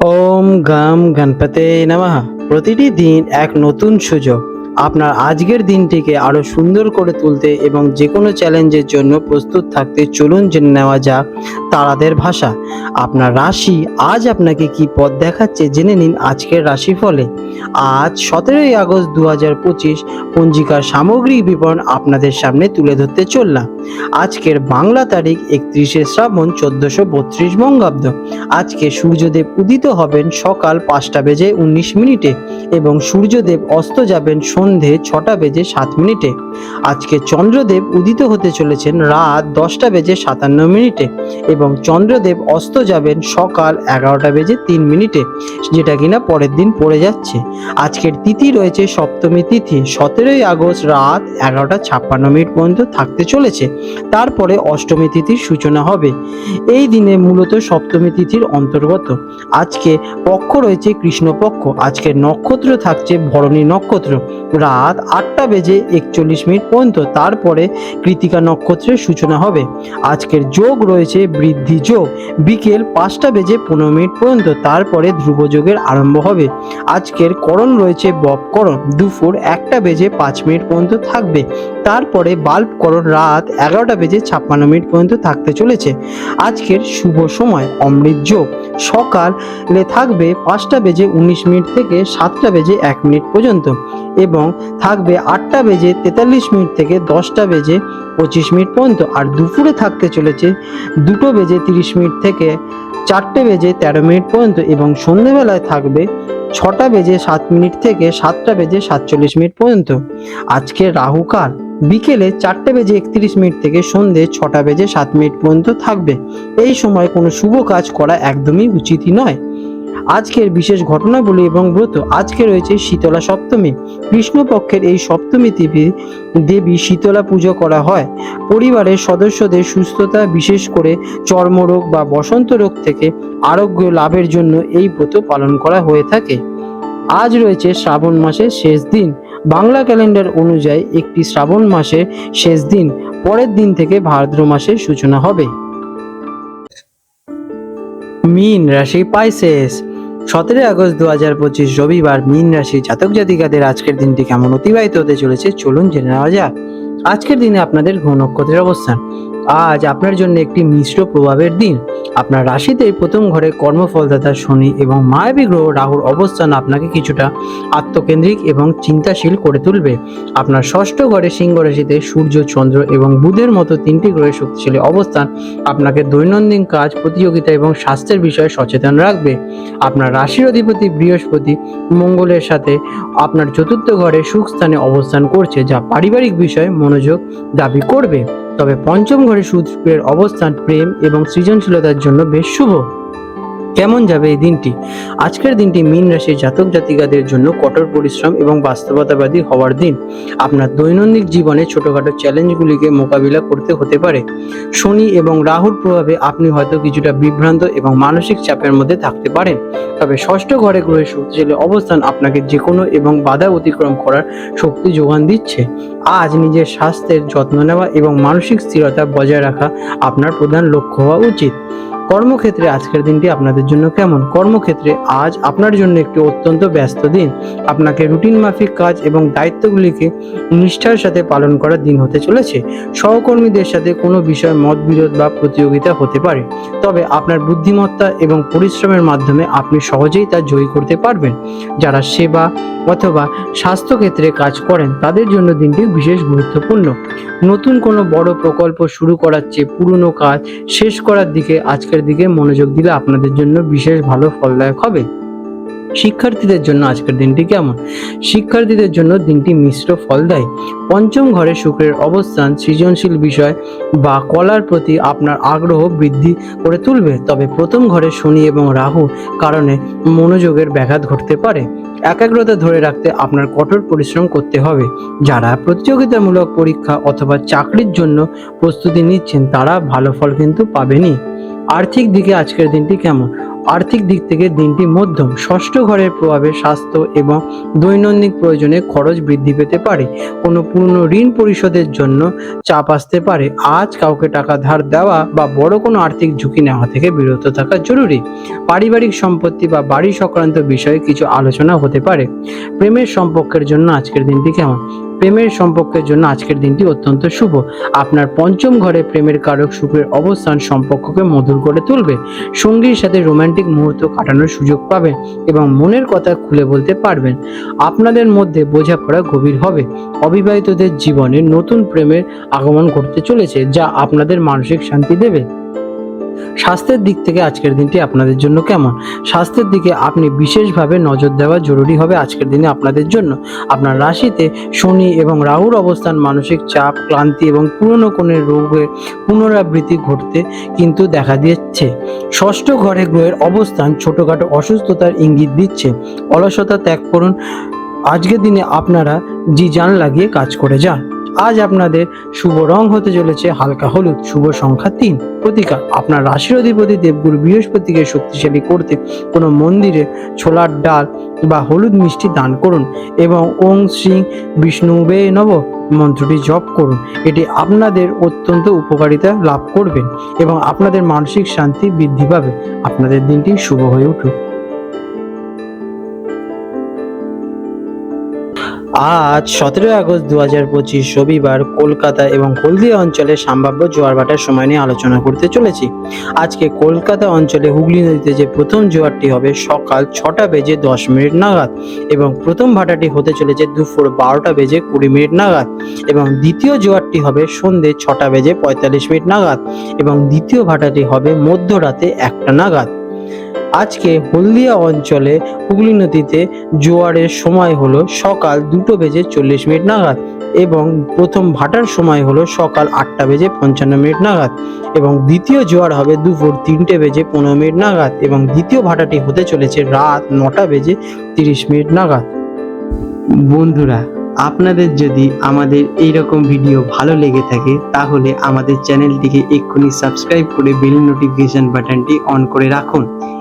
ওম গাম গণপতে নমঃ। প্রতিটি দিন এক নতুন সুযোগ। আপনার আজকের দিনটিকে আরও সুন্দর করে তুলতে এবং যে কোনো চ্যালেঞ্জের জন্য প্রস্তুত থাকতে চলুন জেনে নেওয়া যাক তারাদের ভাষা। আপনার রাশি আজ আপনাকে কি পথ দেখাচ্ছে জেনে নিন আজকের রাশিফলে। আজ সতেরোই আগস্ট দু হাজার পঁচিশ পঞ্জিকার সামগ্রিক বিবরণ আপনাদের সামনে তুলে ধরতে চললাম। আজকের বাংলা তারিখ একত্রিশে শ্রাবণ চোদ্দশো বত্রিশ বঙ্গাব্দ। আজকে সূর্যদেব উদিত হবেন সকাল পাঁচটা বেজে উনিশ মিনিটে এবং সূর্যদেব অস্ত যাবেন সন্ধে ছটা বেজে সাত মিনিটে। আজকে চন্দ্রদেব উদিত হতে চলেছেন রাত দশটা বেজে সাতান্ন মিনিটে এবং চন্দ্রদেব অস্ত যাবেন সকাল এগারোটা বেজে তিন মিনিটে, যেটা কিনা পরের দিন পড়ে যাচ্ছে। আজকের তিথি রয়েছে সপ্তমী তিথি। সতেরোই আগস্ট রাত এগারোটা ছাপ্পান্ন মিনিট পর্যন্ত থাকতে চলেছে। তারপরে অষ্টমী তিথির সূচনা হবে। এই দিনে মূলত সপ্তমী তিথির অন্তর্গত। আজকে পক্ষ রয়েছে কৃষ্ণপক্ষ। আজকের নক্ষত্র থাকছে ভরণী নক্ষত্র। রাত আটটা বেজে একচল্লিশ মিনিট পর্যন্ত তারপরে কৃতিকা নক্ষত্রের সূচনা হবে। আজকের যোগ রয়েছে বৃদ্ধি যোগ। বিকেল পাঁচটা বেজে পনেরো মিনিট পর্যন্ত তারপরে ধ্রুব যোগের আরম্ভ হবে। আজকের করণ রয়েছে বপকরণ দুপুর একটা বেজে পাঁচ মিনিট পর্যন্ত থাকবে। তারপরে বাল্ব করণ রাত এগারোটা বেজে ছাপ্পান্ন মিনিট পর্যন্ত থাকতে চলেছে। আজকের শুভ সময়, অমৃত যোগ। সকালে থাকবে পাঁচটা বেজে উনিশ মিনিট থেকে সাতটা বেজে এক মিনিট পর্যন্ত এবং থাকবে আটটা বেজে তেতাল্লিশ মিনিট থেকে দশটা বেজে পঁচিশ মিনিট পর্যন্ত। আর দুপুরে থাকতে চলেছে দুটো বেজে তিরিশ মিনিট থেকে চারটে বেজে তেরো মিনিট পর্যন্ত এবং সন্ধেবেলায় থাকবে ছটা বেজে সাত মিনিট থেকে সাতটা বেজে সাতচল্লিশ মিনিট পর্যন্ত। আজকে রাহুকাল বিকেলে চারটে বেজে একত্রিশ মিনিট থেকে সন্ধে ছটা বেজে সাত মিনিট পর্যন্ত থাকবে। এই সময় কোনো শুভ কাজ করা একদমই উচিতই নয়। আজকের বিশেষ ঘটনাবলী এবং ব্রত। আজকে রয়েছে শীতলা সপ্তমী। কৃষ্ণপক্ষের এই সপ্তমী দেবী দেবী শীতলা পুজো করা হয়। পরিবারের সদস্যদের সুস্থতা বিশেষ করে চর্মরোগ বা বসন্ত রোগ থেকে আরোগ্য লাভের জন্য এই ব্রত পালন করা হয়ে থাকে। আজ রয়েছে শ্রাবণ মাসের শেষ দিন। বাংলা ক্যালেন্ডার অনুযায়ী একটি শ্রাবণ মাসের শেষ দিন। পরের দিন থেকে ভাদ্র মাসের সূচনা হবে। মীন রাশি পাইসেস। সতেরোই আগস্ট দু হাজার পঁচিশ রবিবার মিন রাশি জাতক জাতিকাদের আজকের দিনটি কেমন অতিবাহিত হতে চলেছে? চলুন জেনে নেওয়া যাক। আজকের দিনে আপনাদের গ্রহ নক্ষত্রের অবস্থান। আজ আপনার জন্য একটি মিশ্র প্রভাবের দিন। আপনার রাশিতে প্রথম ঘরে কর্মফলদাতা শনি এবং মায়াবী গ্রহ রাহুর অবস্থান আপনাকে কিছুটা আত্মকেন্দ্রিক এবং চিন্তাশীল করে তুলবে। আপনার ষষ্ঠ ঘরে সিংহ রাশিতে সূর্য, চন্দ্র এবং বুধের মতো তিনটি গ্রহের শক্তিশালী অবস্থান আপনাকে দৈনন্দিন কাজ, প্রতিযোগিতা এবং স্বাস্থ্যের বিষয়ে সচেতন রাখবে। আপনার রাশির অধিপতি বৃহস্পতি মঙ্গলের সাথে আপনার চতুর্থ ঘরে সুখ স্থানে অবস্থান করছে, যা পারিবারিক বিষয়ে মনোযোগ দাবি করবে। তবে পঞ্চম ঘরে সুদ্রের অবস্থান প্রেম এবং সৃজনশীলতার জন্য বেশ শুভ। কেমন যাবে এই দিনটি? আজকের দিনটি মীন রাশির জাতক জাতিকাদের জন্য কঠোর পরিশ্রম এবং বাস্তবতাবাদী হওয়ার দিন। আপনার দৈনন্দিন জীবনে ছোটখাটো চ্যালেঞ্জগুলিকে মোকাবিলা করতে হতে পারে। শনি এবং রাহুর প্রভাবে আপনি হয়তো কিছুটা বিভ্রান্ত এবং মানসিক চাপের মধ্যে থাকতে পারেন। তবে ষষ্ঠ ঘরে গ্রহের শক্তিশালী অবস্থান আপনাকে যে কোনো এবং বাধা অতিক্রম করার শক্তি যোগান দিচ্ছে। আজ নিজের স্বাস্থ্যের যত্ন নেওয়া এবং মানসিক স্থিরতা বজায় রাখা আপনার প্রধান লক্ষ্য হওয়া উচিত। কর্মক্ষেত্রে আজকের দিনটি আপনাদের জন্য কেমন? কর্মক্ষেত্রে আজ আপনার জন্য একটি অত্যন্ত ব্যস্ত দিন। আপনাকে রুটিন মাফিক কাজ এবং দায়িত্বগুলিকে নিষ্ঠার সাথে পালন করার দিন হতে চলেছে। সহকর্মীদের সাথে কোনো বিষয়ে মতবিরোধ বা প্রতিযোগিতা হতে পারে। তবে আপনার বুদ্ধিমত্তা এবং পরিশ্রমের মাধ্যমে আপনি সহজেই তা জয়ী করতে পারবেন। যারা সেবা অথবা স্বাস্থ্যক্ষেত্রে কাজ করেন, তাদের জন্য দিনটি বিশেষ গুরুত্বপূর্ণ। নতুন কোনো বড় প্রকল্প শুরু করার চেয়ে পুরনো কাজ শেষ করার দিকে আজকের দিকে মনোযোগ দিলে আপনাদের জন্য বিশেষ ভালো ফলদায়ক হবে। শিক্ষার্থীদের জন্য আজকের দিনটি কেমন? শিক্ষার্থীদের জন্য দিনটি মিশ্র ফল দেয় পঞ্চম ঘরে শুক্রের অবস্থান সৃজনশীল বিষয় বা কলার প্রতি আপনার আগ্রহ বৃদ্ধি করে তুলবে। তবে প্রথম ঘরে শনি এবং রাহু কারণে মনোযোগের ব্যাঘাত ঘটতে পারে। একাগ্রতা ধরে রাখতে আপনার কঠোর পরিশ্রম করতে হবে। যারা প্রতিযোগিতামূলক পরীক্ষা অথবা চাকরির জন্য প্রস্তুতি নিচ্ছেন, তারা ভালো ফল কিন্তু পাবেনই। আর্থিক দিকে আজকের দিনটি কেমন? আর্থিক দিক থেকে দিনটি মধ্যম। ষষ্ঠ ঘরের প্রভাবে স্বাস্থ্য এবং দৈনন্দিন প্রয়োজনে খরচ বৃদ্ধি পেতে পারে। কোনো পুরনো ঋণ পরিশোধের জন্য চাপ আসতে পারে। আজ কাউকে টাকা ধার দেওয়া বা বড় কোনো আর্থিক ঝুঁকি নেওয়া থেকে বিরত থাকা জরুরি। পারিবারিক সম্পত্তি বা বাড়ি সংক্রান্ত বিষয়ে কিছু আলোচনা হতে পারে। প্রেমের সম্পর্কের জন্য আজকের দিনটি কেমন? প্রেমের সম্পর্কের জন্য আজকের দিনটি অত্যন্ত শুভ। আপনার পঞ্চম ঘরে প্রেমের কারক সুখের অবস্থান সম্পর্ককে মধুর করে তুলবে। সঙ্গীর সাথে রোমান্টিক মুহূর্ত কাটানোর সুযোগ পাবেন এবং মনের কথা খুলে বলতে পারবেন। আপনাদের মধ্যে বোঝাপড়া গভীর হবে। অবিবাহিতদের জীবনে নতুন প্রেমের আগমন ঘটতে চলেছে, যা আপনাদের মানসিক শান্তি দেবে। স্বাস্থ্যের দিক থেকে আজকের দিনটি আপনাদের জন্য কেমন? স্বাস্থ্যের দিকে আপনি বিশেষভাবে নজর দেওয়া জরুরি হবে আজকের দিনে আপনাদের জন্য। আপনার রাশিতে শনি এবং রাহুর অবস্থান মানসিক চাপ, ক্লান্তি এবং পুরনো কোনো রোগের পুনরাবৃত্তি ঘটতে কিন্তু দেখা দিচ্ছে। ষষ্ঠ ঘরে গ্রহের অবস্থান ছোটোখাটো অসুস্থতার ইঙ্গিত দিচ্ছে। অলসতা ত্যাগ করুন। আজকের দিনে আপনারা জি জান লাগিয়ে কাজ করে যান। আজ আপনাদের শুভ রং হতে চলেছে হালকা হলুদ, শুভ সংখ্যা তিন। প্রতিকার, আপনার রাশির অধিপতি দেবগুরু বৃহস্পতিকে শক্তিশালী করতে কোনো মন্দিরে ছোলার ডাল বা হলুদ মিষ্টি দান করুন এবং ওং শ্রী বিষ্ণুবে নব মন্ত্রটি জপ করুন। এটি আপনাদের অত্যন্ত উপকারিতা লাভ করবেন এবং আপনাদের মানসিক শান্তি বৃদ্ধি পাবে। আপনাদের দিনটি শুভ হয়ে উঠুক। আজ সতেরোই আগস্ট দু হাজার পঁচিশ রবিবার কলকাতা এবং হলদিয়া অঞ্চলে সম্ভাব্য জোয়ার ভাটার সময় নিয়ে আলোচনা করতে চলেছি। আজকে কলকাতা অঞ্চলে হুগলি নদীতে যে প্রথম জোয়ারটি হবে সকাল ছটা বেজে দশ মিনিট নাগাদ এবং প্রথম ভাটাটি হতে চলেছে দুপুর বারোটা বেজে কুড়ি মিনিট নাগাদ এবং দ্বিতীয় জোয়ারটি হবে সন্ধে ছটা বেজে পঁয়তাল্লিশ মিনিট নাগাদ এবং দ্বিতীয় ভাটাটি হবে মধ্যরাতে একটা নাগাদ। আজকে হলদিয়া অঞ্চলে হুগলি নদীতে জোয়ারের সময় হলো সকাল দুটো বেজে চল্লিশ মিনিট নাগাদ এবং প্রথম ভাটার সময় হলো সকাল আটটা বেজে পঞ্চান্ন মিনিট নাগাদ এবং দ্বিতীয় জোয়ার হবে দুপুর তিনটে বেজে পনেরো মিনিট নাগাদ এবং দ্বিতীয় ভাটাটি হতে চলেছে রাত নটা বেজে তিরিশ মিনিট নাগাদ। বন্ধুরা, আপনাদের যদি আমাদের এই রকম ভিডিও ভালো লেগে থাকে, তাহলে আমাদের চ্যানেলটিকে এক্ষুনি সাবস্ক্রাইব করে বেল নোটিফিকেশন বাটনটি অন করে রাখুন।